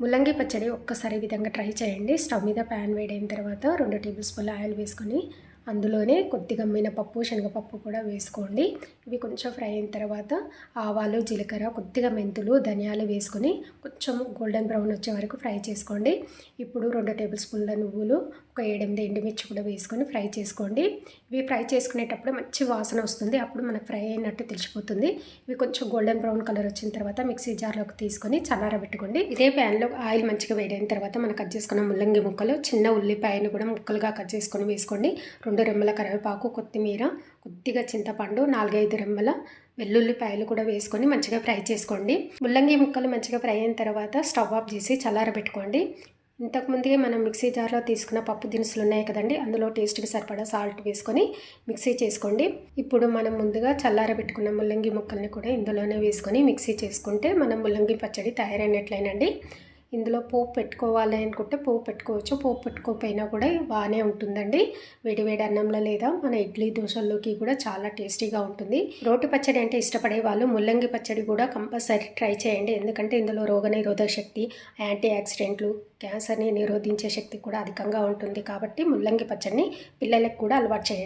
ముల్లంగి పచ్చడి ఒక్కసారి విధంగా ట్రై చేయండి. స్టవ్ మీద ప్యాన్ వేడైన తర్వాత రెండు టేబుల్ స్పూన్ల ఆయిల్ వేసుకొని అందులోనే కొద్దిగా మినపప్పు శనగపప్పు కూడా వేసుకోండి. ఇవి కొంచెం ఫ్రై అయిన తర్వాత ఆవాలు జీలకర్ర కొద్దిగా మెంతులు ధనియాలు వేసుకొని కొంచెం గోల్డెన్ బ్రౌన్ వచ్చే వరకు ఫ్రై చేసుకోండి. ఇప్పుడు రెండు టేబుల్ స్పూన్ల నువ్వులు ఒక ఏడెనిమిది ఎండుమిర్చి కూడా వేసుకొని ఫ్రై చేసుకోండి. ఇవి ఫ్రై చేసుకునేటప్పుడు మంచి వాసన వస్తుంది. అప్పుడు మనకు ఫ్రై అయినట్టు తెలిసిపోతుంది. ఇవి కొంచెం గోల్డెన్ బ్రౌన్ కలర్ వచ్చిన తర్వాత మిక్సీ జార్లోకి తీసుకొని చల్లారబెట్టుకోండి ఇదే ప్యాన్లో ఆయిల్ మంచిగా వేడైన తర్వాత మనం కట్ చేసుకున్న ముల్లంగి ముక్కలు చిన్న ఉల్లిపాయను కూడా ముక్కలుగా కట్ చేసుకొని వేసుకోండి. రెండు రెండు రెమ్మల కరివేపాకు కొత్తిమీర కొద్దిగా చింతపండు నాలుగైదు రెమ్మల వెల్లుల్లిపాయలు కూడా వేసుకొని మంచిగా ఫ్రై చేసుకోండి. ముల్లంగి ముక్కలు మంచిగా ఫ్రై అయిన తర్వాత స్టవ్ ఆఫ్ చేసి చల్లారబెట్టుకోండి. ఇంతకుముందే మనం మిక్సీ జార్లో తీసుకున్న పప్పు దినుసులు ఉన్నాయి కదండి అందులో టేస్ట్కి సరిపడా సాల్ట్ వేసుకొని మిక్సీ చేసుకోండి. ఇప్పుడు మనం ముందుగా చల్లారబెట్టుకున్న ముల్లంగి ముక్కల్ని కూడా ఇందులోనే వేసుకొని మిక్సీ చేసుకుంటే మనం ముల్లంగి పచ్చడి తయారైనట్లయినండి. ఇందులో పోపు పెట్టుకోవాలి అనుకుంటే పోపు పెట్టుకోవచ్చు. పోపు పెట్టుకోకపోయినా కూడా బాగానే ఉంటుందండి. వేడివేడి అన్నంలో లేదా మన ఇడ్లీ దోశల్లోకి కూడా చాలా టేస్టీగా ఉంటుంది. రోటి పచ్చడి అంటే ఇష్టపడే వాళ్ళు ముల్లంగి పచ్చడి కూడా కంపల్సరీ ట్రై చేయండి. ఎందుకంటే ఇందులో రోగనిరోధక శక్తి యాంటీ ఆక్సిడెంట్లు క్యాన్సర్ని నిరోధించే శక్తి కూడా అధికంగా ఉంటుంది. కాబట్టి ముల్లంగి పచ్చడిని పిల్లలకు కూడా అలవాటు చేయండి.